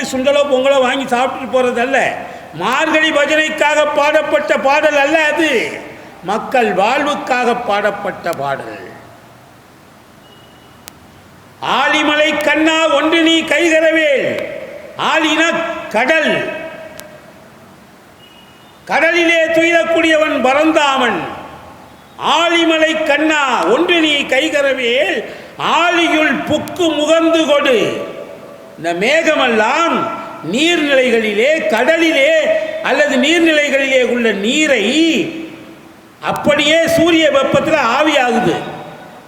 சுண்டலோ பொங்கலோ வாங்கி சாப்பிட்டுட்டு போகிறதல்ல மார்கழி பஜனைக்காக பாடப்பட்ட பாடல் அல்ல அது. மக்கள் வாழ்வுக்காக பாடப்பட்ட பாடல். ஆலிமலை கண்ணா ஒன்று நீ கைகரவேல் ஆலின கடல். கடலிலே துயிலக்கூடியவன் பரந்தாமன். ஆலிமலை கண்ணா ஒன்று நீ கைகரவேல் ஆலியுள் புக்கு முகந்து கொடு. இந்த மேகமெல்லாம் நீர்நிலைகளிலே கடலிலே அல்லது நீர்நிலைகளிலே உள்ள நீரை அப்படியே சூரிய வெப்பத்தில் ஆவியாகுது.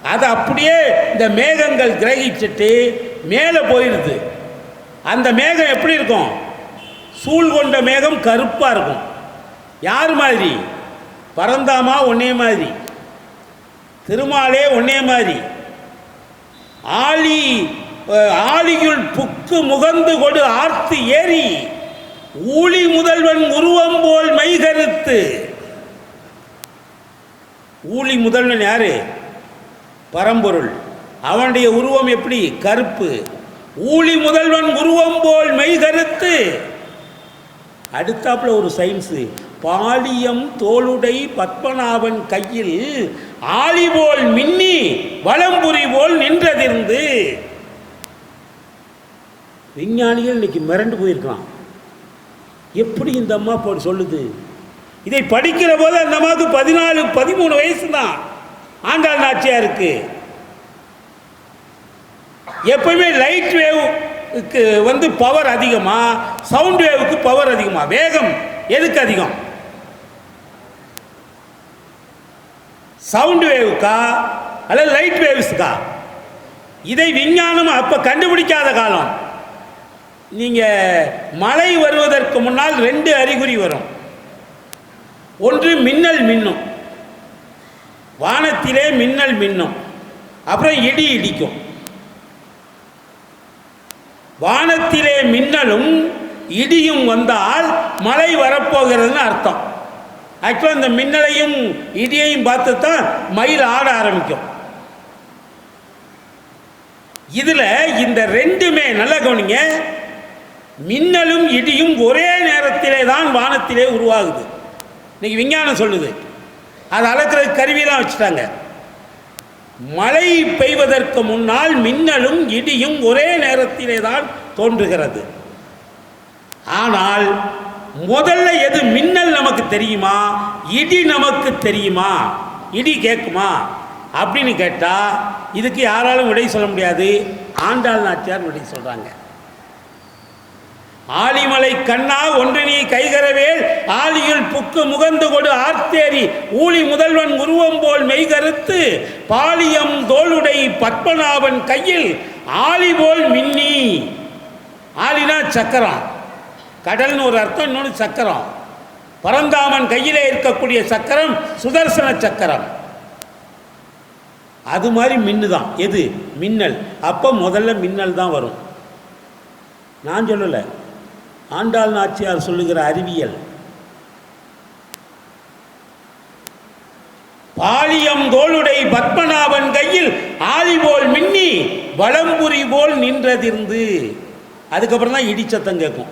அது அப்படியே இந்த மேகங்கள் கிரகிச்சிட்டு மேலே போயிடுது அந்த மேகம் எப்படி இருக்கும்? சூழ் கொண்ட மேகம் கருப்பாக இருக்கும். யார் மாதிரி? பரந்தாமா ஒன்னே மாதிரி. திருமாலே ஒன்னே மாதிரி. ஆழி ஆழியுள் புக்கு முகந்து கொடு ஆர்த்து ஏறி ஊழி முதல்வன் உருவம் போல் மைகருத்து. ஊழி முதல்வன் யாரு? பரம்பொருள். அவனுடைய உருவம் எப்படி? கருப்பு. ஊழி முதல்வன் உருவம் போல் மெய்கருத்து அடுத்தாப்புல ஒரு சயின்ஸு பாலியம் தோளுடை பத்மநாபன் கையில் ஆளி போல் மின்னி வலம்புரி போல் நின்றதிருந்து. விஞ்ஞானிகள் இன்றைக்கி மிரண்டு போயிருக்கலாம் எப்படி இந்த அம்மா இப்போ சொல்லுது? இதை படிக்கிற போது அந்த அம்மாவுக்கு பதினாலு பதிமூணு வயசு தான் ஆண்டாள் நாச்சியாருக்கு. எப்பவுமே லைட் வேவுக்கு வந்து பவர் அதிகமாக சவுண்ட் வேவுக்கு பவர் அதிகமாக வேகம் எதுக்கு அதிகம்? சவுண்ட் வேவுக்கா அல்லது லைட் வேவ்ஸுக்கா இதை விஞ்ஞானம் அப்போ கண்டுபிடிக்காத காலம். நீங்கள் மழை வருவதற்கு முன்னால் ரெண்டு அறிகுறி வரும். ஒன்று மின்னல் மின்னும். வானத்திலே மின்னல் மின்னும். அப்புறம் இடி இடிக்கும். வானத்திலே மின்னலும் இடியும் வந்தால் மழை வரப்போகிறதுன்னு அர்த்தம். ஆக்சுவலாக இந்த மின்னலையும் இடியையும் பார்த்து தான் மயில் ஆட ஆரம்பிக்கும். இதில் இந்த ரெண்டுமே நல்லா கவனிங்க. மின்னலும் இடியும் ஒரே நேரத்திலே தான் வானத்திலே உருவாகுது. இன்னைக்கு விஞ்ஞானம் சொல்லுது. அது அளக்கிறதுக்கு கருவியெல்லாம் வச்சுட்டாங்க. மழை பெய்வதற்கு முன்னால் மின்னலும் இடியும் ஒரே நேரத்திலே தான் தோன்றுகிறது. ஆனால் முதல்ல எது மின்னல் நமக்கு தெரியுமா? இடி நமக்கு தெரியுமா? இடி கேட்குமா? அப்படின்னு கேட்டால் இதுக்கு யாராலும் விடை சொல்ல முடியாது. ஆண்டாள் நாச்சியார் விடை சொல்கிறாங்க ஆலிமலை கண்ணா ஒன்று நீ கைகரவேல். ஆலியில் புக்கு முகந்து கொடு ஆர்த்தேரி ஊழி முதல்வன் உருவம் போல் மெய்கருத்து பாலியம் தோளுடை பத்மநாபன் கையில். ஆலி போல் மின்னி. ஆலினா சக்கரம். கடல்னு ஒரு அர்த்தம் இன்னொன்று சக்கரம். பரந்தாமன் கையிலே இருக்கக்கூடிய சக்கரம் சுதர்சன சக்கரம். அது மாதிரி மின்னு தான். எது? மின்னல். அப்போ முதல்ல மின்னல் தான் வரும். நான் சொல்லலை. ஆண்டாள் நாச்சியார் சொல்லுகிற அறிவியல். பாலியம் தோளுடை பத்மநாபன் கையில் ஆலி போல் மின்னி வளம்புரி போல் நின்றதிருந்து. அதுக்கப்புறம் தான் இடிச்சத்தம் கேட்கும்.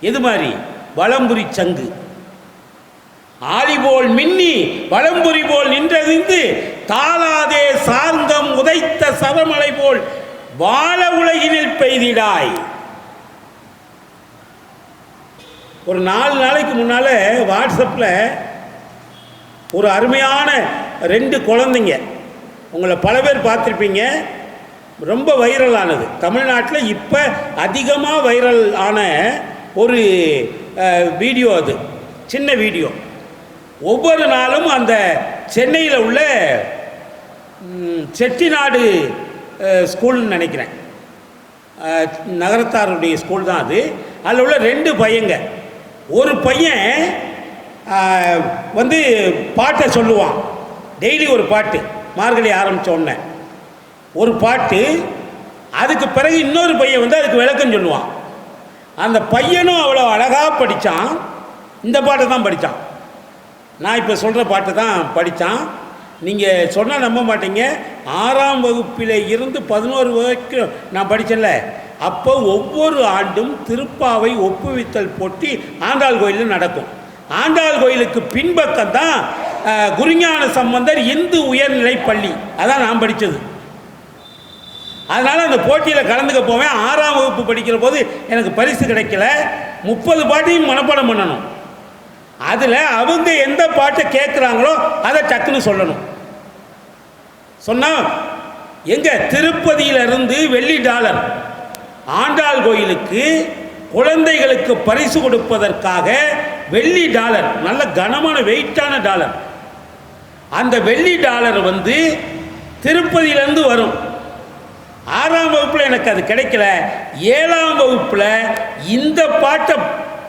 எது மாதிரி? வளம்புரி சங்கு. ஆலி போல் மின்னி வளம்புரி போல் நின்றதிருந்து தாளாதே சார்ந்தம் உதைத்த சவமலை போல் வாழ உலகினில் பெய்திடாய். ஒரு நாலு நாளைக்கு முன்னால் வாட்ஸ்அப்பில் ஒரு அருமையான ரெண்டு குழந்தைங்க உங்களை பல பேர் பார்த்துருப்பீங்க. ரொம்ப வைரலானது. தமிழ்நாட்டில் இப்போ அதிகமாக வைரல் ஆன ஒரு வீடியோ அது. சின்ன வீடியோ. ஒவ்வொரு நாளும் அந்த சென்னையில் உள்ள செட்டிநாடு ஸ்கூல்னு நினைக்கிறேன். நகரத்தாருடைய ஸ்கூல் தான் அது. அதில் உள்ள ரெண்டு பையங்க. ஒரு பையன் வந்து பாட்டை சொல்லுவான். டெய்லி ஒரு பாட்டு மார்கழி ஆரம்பித்தோடனே உடனே. ஒரு பாட்டு அதுக்கு பிறகு இன்னொரு பையன் வந்து அதுக்கு விளக்கம் சொல்லுவான். அந்த பையனும் அவ்வளோ அழகாக படித்தான் இந்த பாட்டை தான் படித்தான் நான் இப்போ சொல்கிற பாட்டை தான் படித்தான் நீங்கள் சொன்னால் நம்ப மாட்டீங்க. ஆறாம் வகுப்பில் இருந்து பதினோரு வரைக்கும் நான் படித்தேன்ல அப்போ ஒவ்வொரு ஆண்டும் திருப்பாவை ஒப்புவித்தல் போட்டி ஆண்டாள் கோயிலில் நடக்கும். ஆண்டாள் கோயிலுக்கு பின்பக்கம் தான் குருஞான சம்பந்தர் இந்து உயர்நிலை பள்ளி. அதான் நான் படித்தது அதனால் அந்த போட்டியில் கலந்துக்க போவேன். ஆறாம் வகுப்பு படிக்கிற போது எனக்கு பரிசு கிடைக்கல. முப்பது பாட்டையும் மனப்பாடம் பண்ணணும். அதில் அவங்க எந்த பாட்டை கேட்குறாங்களோ அதை டக்குன்னு சொல்லணும். சொன்னால் எங்கே திருப்பதியிலிருந்து வெள்ளி டாலர். ஆண்டாள் கோயிலுக்கு குழந்தைகளுக்கு பரிசு கொடுப்பதற்காக வெள்ளி டாலர் நல்ல கனமான வெயிட்டான டாலர். அந்த வெள்ளி டாலர் வந்து திருப்பதியிலேருந்து வரும். ஆறாம் வகுப்பில் எனக்கு அது கிடைக்கல. ஏழாம் வகுப்பில் இந்த பாட்டை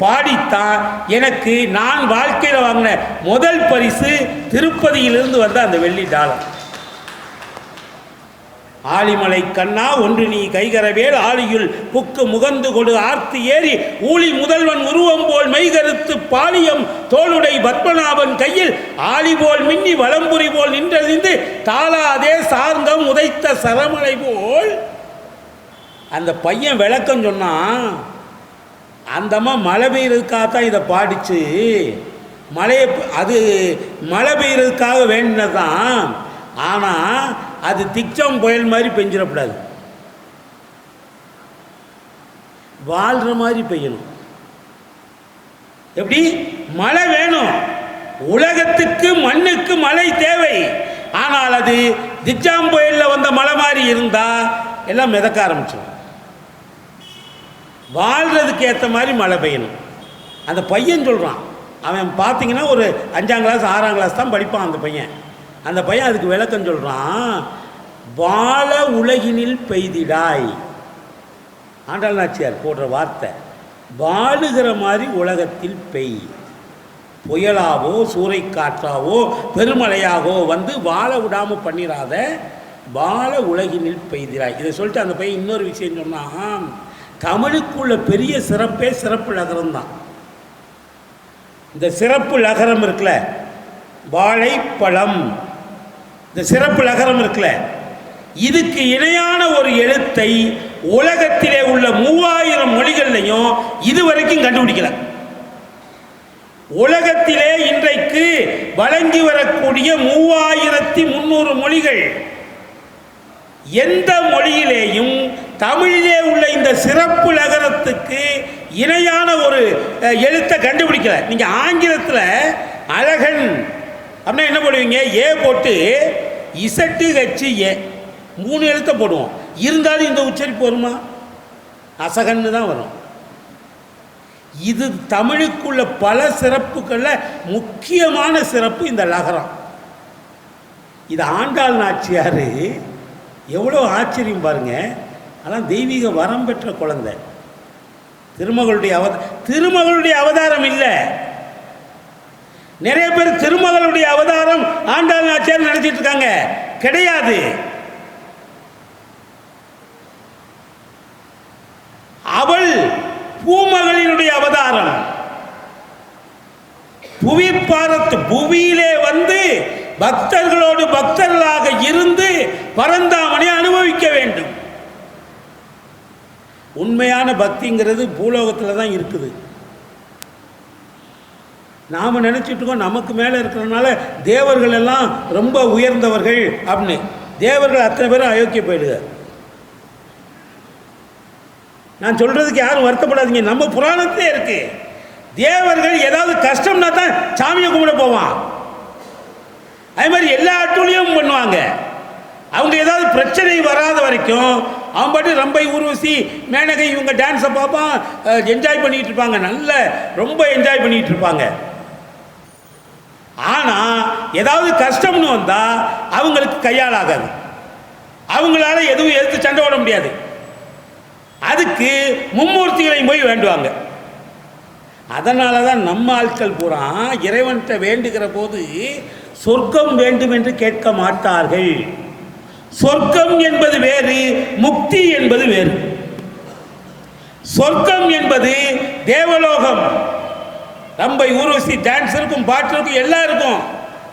பாடித்தான் எனக்கு நான் வாழ்க்கையில் வாங்கின முதல் பரிசு திருப்பதியிலிருந்து வந்த அந்த வெள்ளி டாலர். ஆலிமலை கண்ணா ஒன்று நீ கைகரவேல் ஆலியுள் புக்கு முகந்து கொடு ஆர்த்து ஏறி ஊழி முதல்வன் உருவம் போல் மெய்கருத்து பாலியம் தோளுடை பத்மநாபன் கையில் ஆலி போல் மின்னி வலம்புரி போல் நின்றறிந்து தாளாதே சார்ந்தம் உதைத்த சரமலை போல். அந்த பையன் விளக்கம் சொன்னான் அந்தம்மா மழை பெய்யறதுக்காக தான் இதை பாடிச்சு. மழையை அது மழை பெய்யறதுக்காக வேண்டினதான் ஆனால் அது திச்சம் புயல் மாதிரி பெஞ்சிடக்கூடாது. வாழ்கிற மாதிரி பெய்யணும். எப்படி? மழை வேணும். உலகத்துக்கு மண்ணுக்கு மழை தேவை. ஆனால் அது திச்சாம் புயலில் வந்த மழை மாதிரி இருந்தால் எல்லாம் மிதக்க ஆரம்பிச்சிடும். வாழ்கிறதுக்கு ஏற்ற மாதிரி மழை பெய்யணும். அந்த பையன் சொல்கிறான் அவன் பார்த்தீங்கன்னா ஒரு அஞ்சாம் கிளாஸ் ஆறாம் கிளாஸ் தான் படிப்பான் அந்த பையன். அந்த பையன் அதுக்கு விளக்கம் சொல்கிறான் வாழ உலகினில் பெய்திடாய். ஆண்டாள் நாச்சியார் போடுற வார்த்தை வாழுகிற மாதிரி உலகத்தில் பெய். புயலாவோ சூறைக்காற்றாவோ பெருமழையாகவோ வந்து வாழ விடாமல் பண்ணிடாத வாழ உலகினில் பெய்திடாய். இதை சொல்லிட்டு அந்த பையன் இன்னொரு விஷயம் சொன்னான் தமிழுக்குள்ள பெரிய சிறப்பே சிறப்பு நகரம் தான். இந்த சிறப்பு நகரம் இருக்குல்ல வாழைப்பழம். இந்த சிறப்பு லகரம் இருக்குல்ல இதுக்கு இணையான ஒரு எழுத்தை உலகத்திலே உள்ள மூவாயிரம் மொழிகள்லையும் இதுவரைக்கும் கண்டுபிடிக்கல. உலகத்திலே இன்றைக்கு வழங்கி வரக்கூடிய மூவாயிரத்தி முன்னூறு மொழிகள் எந்த மொழியிலேயும் தமிழிலே உள்ள இந்த சிறப்பு லகரத்துக்கு இணையான ஒரு எழுத்தை கண்டுபிடிக்கல. நீங்க ஆங்கிலத்தில் அழகன் அப்படின்னா என்ன போடுவீங்க? ஏ போட்டு இசட்டு ஹெச்சு ஏ மூணு எழுத்தை போடுவோம். இருந்தாலும் இந்த உச்சரிப்பு வருமா? அசகன்னு தான் வரும். இது தமிழுக்குள்ள பல சிறப்புகளில் முக்கியமான சிறப்பு இந்த லகரம். இது ஆண்டாள் நாச்சியார் எவ்வளோ ஆச்சரியம் பாருங்க. ஆனால் தெய்வீக வரம் பெற்ற குழந்தை. திருமகளுடைய அவத திருமகளுடைய அவதாரம் இல்லை. நிறைய பேர் திருமகளுடைய அவதாரம் ஆண்டாள் நாச்சியார் நடத்திட்டு இருக்காங்க. கிடையாது. அவள் பூமகளினுடைய அவதாரம். புவி பாரத்து புவியிலே வந்து பக்தர்களோடு பக்தர்களாக இருந்து பரந்தாமனை அனுபவிக்க வேண்டும். உண்மையான பக்திங்கிறது பூலோகத்தில் தான் இருக்குது. நாம் நினச்சிட்ருக்கோம் நமக்கு மேலே இருக்கிறனால தேவர்கள் எல்லாம் ரொம்ப உயர்ந்தவர்கள் அப்படின்னு. தேவர்கள் அத்தனை பேரும் அயோக்கிய போயிடுங்க. நான் சொல்கிறதுக்கு யாரும் வருத்தப்படாதீங்க. நம்ம புராணத்திலே இருக்கு. தேவர்கள் ஏதாவது கஷ்டம்னா தான் சாமியை கும்பிட போவான். அதே மாதிரி எல்லா அட்டூழியமும் பண்ணுவாங்க. அவங்க ஏதாவது பிரச்சனை வராத வரைக்கும் அவன் பாட்டு ரம்பை ஊர்வசி மேனகை இவங்க டான்ஸை பார்ப்பான் என்ஜாய் பண்ணிகிட்டு இருப்பாங்க. நல்ல ரொம்ப என்ஜாய் பண்ணிகிட்டு இருப்பாங்க. ஆனால் ஏதாவது கஷ்டம்னு வந்தால் அவங்களுக்கு கையாளாகாது. அவங்களால எதுவும் எதிர்த்து சண்டை போட முடியாது. அதுக்கு மும்மூர்த்திகளையும் போய் வேண்டுவாங்க. அதனால தான் நம்ம ஆட்கள் பூரா இறைவன்கிட்ட வேண்டுகிற போது சொர்க்கம் வேண்டும் என்று கேட்க மாட்டார்கள். சொர்க்கம் என்பது வேறு முக்தி என்பது வேறு. சொர்க்கம் என்பது தேவலோகம். ரம்பை ஊர்வசி டான்ஸ் இருக்கும் பாட்டு இருக்கும் எல்லாம் இருக்கும்.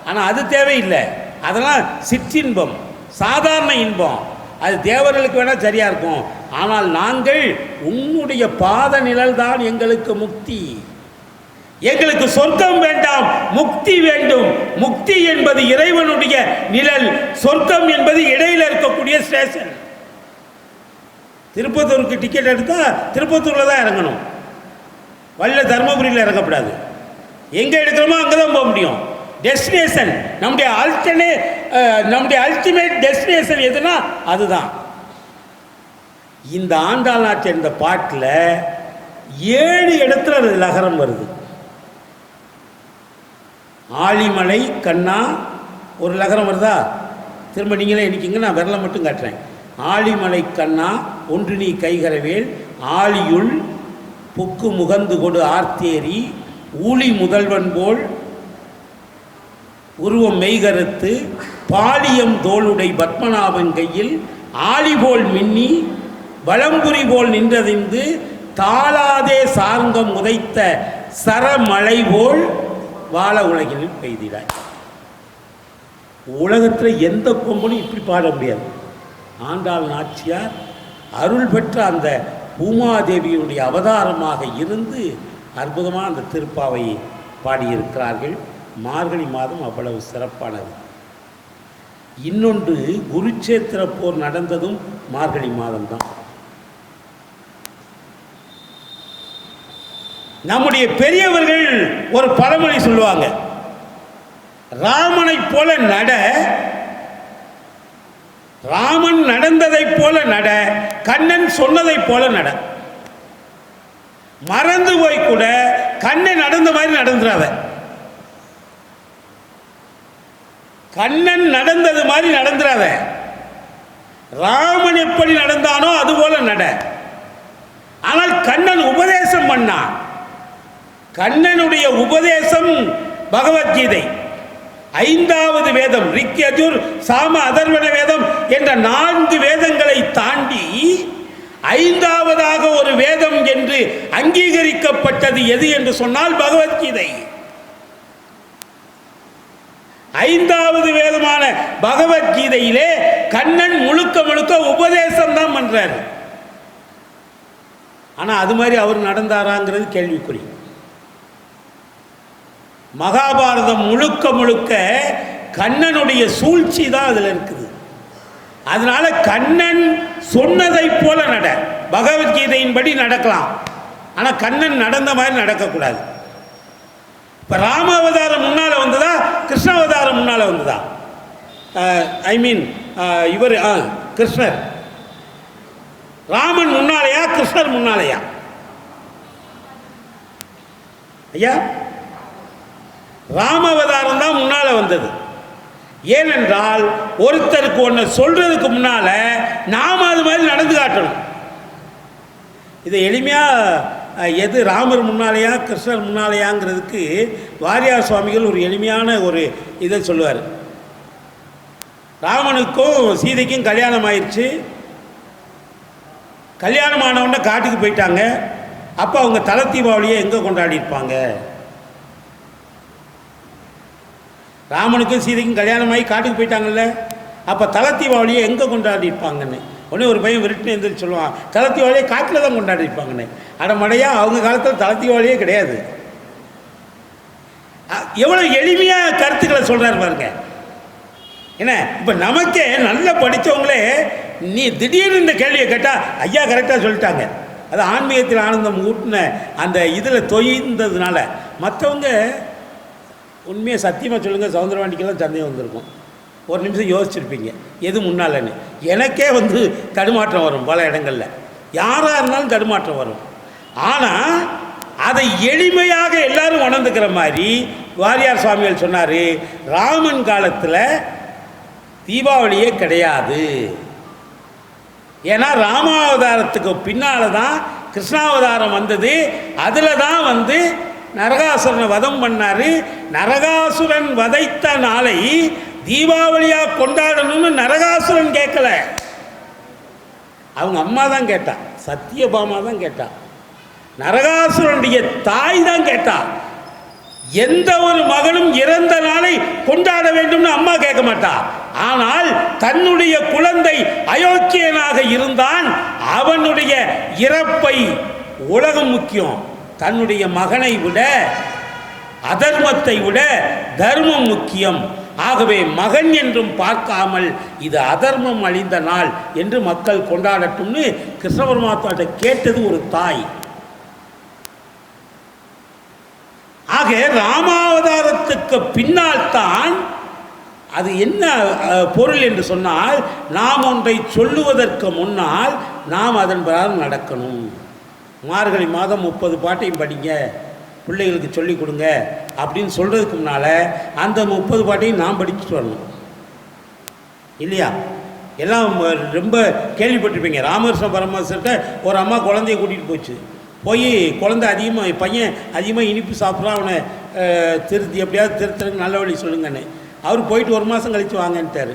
ஆனால் அது தேவையில்லை. அதெல்லாம் சிற்றின்பம் சாதாரண இன்பம். அது தேவர்களுக்கு வேணால் சரியாக இருக்கும். ஆனால் நாங்கள் உன்னுடைய பாத நிழல் தான் எங்களுக்கு முக்தி. எங்களுக்கு சொர்க்கம் வேண்டாம் முக்தி வேண்டும். முக்தி என்பது இறைவனுடைய நிழல் சொர்க்கம் என்பது இடையில இருக்கக்கூடிய ஸ்டேஷன். திருப்பத்தூருக்கு டிக்கெட் எடுத்தால் திருப்பத்தூரில் தான் இறங்கணும். வல்ல தர்மபுரியில் இறங்கக்கூடாது எங்கே எடுக்கிறோமோ அங்கே தான் போக முடியும். டெஸ்டினேஷன் நம்முடைய அல்டனே நம்முடைய அல்டிமேட் டெஸ்டினேஷன் எதுனா அதுதான். இந்த ஆண்டாள் நாட்டு இந்த பாட்டில் ஏழு இடத்துல அது லகரம் வருது. ஆழிமலை கண்ணா ஒரு லகரம் வருதா? திரும்ப நீங்களே இன்றைக்கிங்க நான் விரலை மட்டும் காட்டுறேன். ஆழிமலை கண்ணா ஒன்று நீ கைகரவேல் ஆழியுள் புக்கு முகந்து கொடு ஆர்த்தேரி ஊழி முதல்வன் போல் உருவம் மெய்கருத்து பாலியம் தோளுடை பத்மநாபன் கையில் ஆளி போல் மின்னி வலம்புரி போல் நின்றதிந்து தாளாதே சார்ந்தம் உதைத்த சரமழை போல் வாழ உலகில் பெய்திடாய். உலகத்தில் எந்த கொம்பனும் இப்படி பாட முடியாது. ஆண்டாள் நாச்சியார் அருள் பெற்ற அந்த பூமாதேவியுடைய அவதாரமாக இருந்து அற்புதமாக அந்த திருப்பாவை பாடியிருக்கிறார்கள். மார்கழி மாதம் அவ்வளவு சிறப்பானது. இன்னொன்று குருச்சேத்திர போர் நடந்ததும் மார்கழி மாதம்தான். நம்முடைய பெரியவர்கள் ஒரு பழமொழி சொல்லுவாங்க. ராமனைப் போல நட ராமன் நடந்ததைப் போல நட கண்ணன் சொன்னதைப் போல நட. மறந்து போய் கூட கண்ணன் நடந்த மாதிரி நடந்துடாத கண்ணன் நடந்தது மாதிரி நடந்துடாத ராமன் எப்படி நடந்தானோ அது போல நட. ஆனால் கண்ணன் உபதேசம் பண்ணான். கண்ணனுடைய உபதேசம் பகவத்கீதை. ஐந்தாவது வேதம் ரிக் யஜுர் சாம அதர்வன வேதம் என்ற நான்கு வேதங்களை தாண்டி ஐந்தாவதாக ஒரு வேதம் என்று அங்கீகரிக்கப்பட்டது எது என்று சொன்னால் பகவத்கீதை. ஐந்தாவது வேதமான பகவத்கீதையிலே கண்ணன் முழுக்க முழுக்க உபதேசம் தான் பண்றாரு. ஆனா அது மாதிரி அவர் நடந்தாராங்கிறது கேள்விக்குறி. மகாபாரதம் முழுக்க முழுக்க கண்ணனுடைய சூழ்ச்சி தான் அதில் இருக்குது. அதனால கண்ணன் சொன்னதைப் போல நட. பகவத்கீதையின்படி நடக்கலாம். ஆனால் கண்ணன் நடந்த மாதிரி நடக்கக்கூடாது. இப்போ ராம அவதாரம் முன்னால் வந்ததா? கிருஷ்ண அவதாரம் முன்னால் வந்ததா? ஐ மீன் இவர் கிருஷ்ணர். ராமன் முன்னாலையா? கிருஷ்ணர் முன்னாலையா? ஐயா? ராம அவதாரம் தான் முன்னால் வந்தது. ஏனென்றால் ஒருத்தருக்கு ஒன்று சொல்றதுக்கு முன்னால் நாம் அது மாதிரி நடந்து காட்டணும். இதை எளிமையாக எது ராமர் முன்னாலேயா கிருஷ்ணர் முன்னாலேயாங்கிறதுக்கு வாரியார் சுவாமிகள் ஒரு எளிமையான ஒரு இதை சொல்லுவார். ராமனுக்கும் சீதைக்கும் கல்யாணம் ஆயிடுச்சு கல்யாணம் ஆனவுடனே காட்டுக்கு போயிட்டாங்க. அப்போ அவங்க தலை தீபாவளியை எங்கே கொண்டாடி இருப்பாங்க ராமனுக்கும் சீதைக்கும் கல்யாணம் ஆகி காட்டுக்கு போயிட்டாங்கல்ல? அப்போ தல தீபாவளியை எங்கே கொண்டாடியிருப்பாங்கன்னு உடனே ஒரு பையன் விருட்டு எழுந்திரிச்சு சொல்லுவான் தலை தீபாவளியை காட்டில் தான் கொண்டாடியிருப்பாங்கன்னு அடமடையாக அவங்க காலத்தில் தல தீபாவளியே கிடையாது. அ- எளிமையாக கருத்துக்களை சொல்கிறாரு பாருங்க. என்ன இப்போ நமக்கே நல்லா படித்தவங்களே நீ திடீர்னு இந்த கேள்வியை கேட்டால் ஐயா கரெக்டாக சொல்லிட்டாங்க. அது ஆன்மீகத்தில் ஆனந்தம் ஊட்டின அந்த இதில் தொய்ந்ததுனால. மற்றவங்க உண்மையை சத்தியமாக சொல்லுங்கள் சவுந்தரவாண்டிக்கெல்லாம் சந்தேகம் வந்திருக்கும். ஒரு நிமிஷம் யோசிச்சிருப்பீங்க எது முன்னாலன்னு. எனக்கே வந்து தடுமாற்றம் வரும் பல இடங்களில். யாராக இருந்தாலும் தடுமாற்றம் வரும். ஆனால் அதை எளிமையாக எல்லாரும் உணர்ந்துக்கிற மாதிரி வாரியார் சுவாமிகள் சொன்னார் ராமன் காலத்தில் தீபாவளியே கிடையாது. ஏன்னா ராமாவதாரத்துக்கு பின்னால் தான் கிருஷ்ணாவதாரம் வந்தது. அதில் தான் வந்து நரகாசுரனை வதம் பண்ணாரு. நரகாசுரன் வதைத்த நாளை தீபாவளியாக கொண்டாடணும்னு நரகாசுரன் கேட்கல. அவங்க அம்மா தான் கேட்டா சத்தியபாமா தான் கேட்டா நரகாசுரனுடைய தாய் தான் கேட்டா எந்த ஒரு மகனும் இறந்த நாளை கொண்டாட வேண்டும்னு அம்மா கேட்க மாட்டா. ஆனால் தன்னுடைய குழந்தை அயோக்கியனாக இருந்தான். அவனுடைய இறப்பை உலகம் முக்கியம். தன்னுடைய மகனை விட அதர்மத்தை விட தர்மம் முக்கியம். ஆகவே மகன் என்றும் பார்க்காமல் இது அதர்மம் அழிந்த நாள் என்று மக்கள் கொண்டாடட்டும்னு கிருஷ்ண பரமாத்மாட்ட கேட்டது ஒரு தாய். ஆக ராமாவதாரத்துக்கு பின்னால் தான் அது என்ன பொருள் என்று சொன்னால் நாம் ஒன்றை சொல்லுவதற்கு முன்னால் நாம் அதன் பிரகாரம் நடக்கணும். மார்கழி மாதம் முப்பது பாட்டையும் படிங்க பிள்ளைகளுக்கு சொல்லிக் கொடுங்க அப்படின்னு சொல்கிறதுக்கு முன்னால் அந்த முப்பது பாட்டையும் நான் படிச்சுட்டு வரணும் இல்லையா? எல்லாம் ரொம்ப கேள்விப்பட்டிருப்பீங்க. ராமகிருஷ்ண பரமஹம்சர்கிட்ட ஒரு அம்மா குழந்தைய கூட்டிகிட்டு போச்சு. போய் குழந்தை அதிகமாக பையன் அதிகமாக இனிப்பு சாப்பிட்றான் அவனை திருத்தி எப்படியாவது திருத்துறதுக்கு நல்ல வழி சொல்லுங்கன்னு. அவர் போயிட்டு ஒரு மாதம் கழித்து வாங்கன்ட்டார்.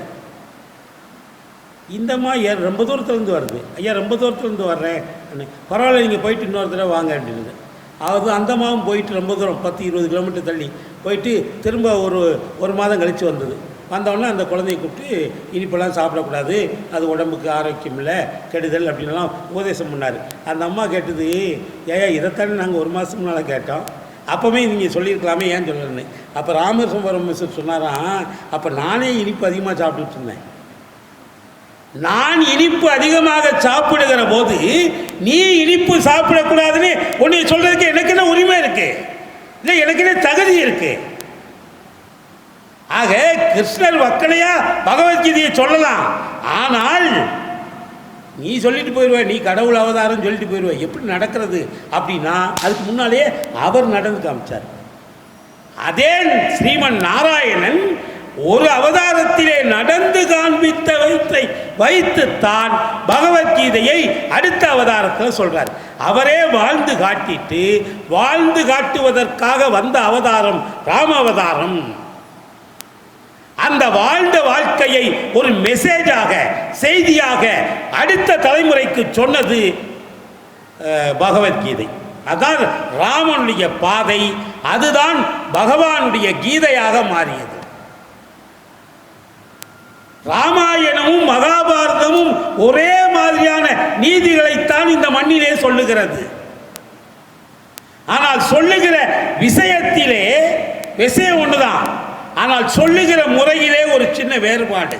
இந்தம்மா ஏன் ரொம்ப தூரத்துலேருந்து வருது? ஐயா ரொம்ப தூரத்துலேருந்து வர்றேன். பரவாயில்ல நீங்கள் போயிட்டு இன்னொரு தடவை வாங்க அப்படின்னுது. அது அந்த போயிட்டு ரொம்ப தூரம் பத்து இருபது கிலோமீட்டர் தள்ளி போயிட்டு திரும்ப ஒரு ஒரு மாதம் கழித்து வந்தது. வந்தவொடனே அந்த குழந்தைய கூப்பிட்டு இனிப்பெல்லாம் சாப்பிடக்கூடாது. அது உடம்புக்கு ஆரோக்கியம் இல்லை கெடுதல் அப்படின்லாம் உபதேசம் பண்ணார். அந்த அம்மா கேட்டது ஏயா இதைத்தானே நாங்கள் ஒரு மாதம் முன்னால் கேட்டோம். அப்போவே நீங்கள் சொல்லியிருக்கலாமே ஏன் சொல்லலன்னு? அப்போ ராமகிருஷ்ண பரமேஸ்வர் சொன்னாராம் அப்போ நானே இனிப்பு அதிகமாக சாப்பிட்டுட்டு இருந்தேன். நான் இனிப்பு அதிகமாக சாப்பிடுகிற போது நீ இனிப்பு சாப்பிடக்கூடாதுன்னு உன்னை சொல்றதுக்கு எனக்கு என்ன உரிமை இருக்கு? இல்லை எனக்கு என்ன தகுதி இருக்கு? ஆக கிருஷ்ணர் வக்கனையா பகவத்கீதையை சொல்லலாம். ஆனால் நீ சொல்லிட்டு போயிடுவ நீ கடவுள் அவதாரம் சொல்லிட்டு போயிடுவ எப்படி நடக்கிறது அப்படின்னா அதுக்கு முன்னாலேயே அவர் நடந்து காமிச்சார். அதே ஸ்ரீமன் நாராயணன் ஒரு அவதாரத்திலே நடந்து காண்பித்த வைத்தை வைத்துத்தான் பகவத்கீதையை அடுத்த அவதாரத்தில் சொல்றார். அவரே வாழ்ந்து காட்டிட்டு வாழ்ந்து காட்டுவதற்காக வந்த அவதாரம் ராம அவதாரம். அந்த வாழ்ந்த வாழ்க்கையை ஒரு மெசேஜாக செய்தியாக அடுத்த தலைமுறைக்கு சொன்னது பகவத்கீதை. அதான் ராமனுடைய பாதை அதுதான் பகவானுடைய கீதையாக மாறியது. ராமாயணமும் மகாபாரதமும் ஒரே மாதிரியான நீதிகளைத்தான் இந்த மண்ணிலே சொல்லுகிறது. ஆனால் சொல்லுகிற விஷயத்திலே விஷயம் ஒன்றுதான் ஆனால் சொல்லுகிற முறையிலே ஒரு சின்ன வேறுபாடு.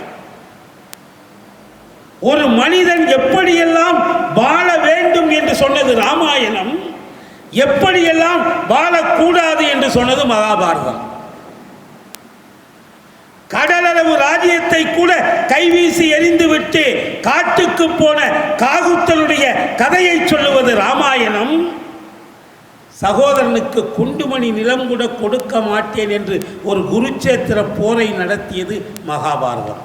ஒரு மனிதன் எப்படியெல்லாம் வாழ வேண்டும் என்று சொன்னது ராமாயணம் எப்படியெல்லாம் வாழக்கூடாது என்று சொன்னது மகாபாரதம். கடலளவு ராஜ்யத்தை கூட கைவீசி எறிந்துவிட்டு காட்டுக்கு போன காகுத்தனுடைய கதையை சொல்லுவது ராமாயணம். சகோதரனுக்கு குண்டுமணி நிலம் கூட கொடுக்க மாட்டேன் என்று ஒரு குருச்சேத்திர போரை நடத்தியது மகாபாரதம்.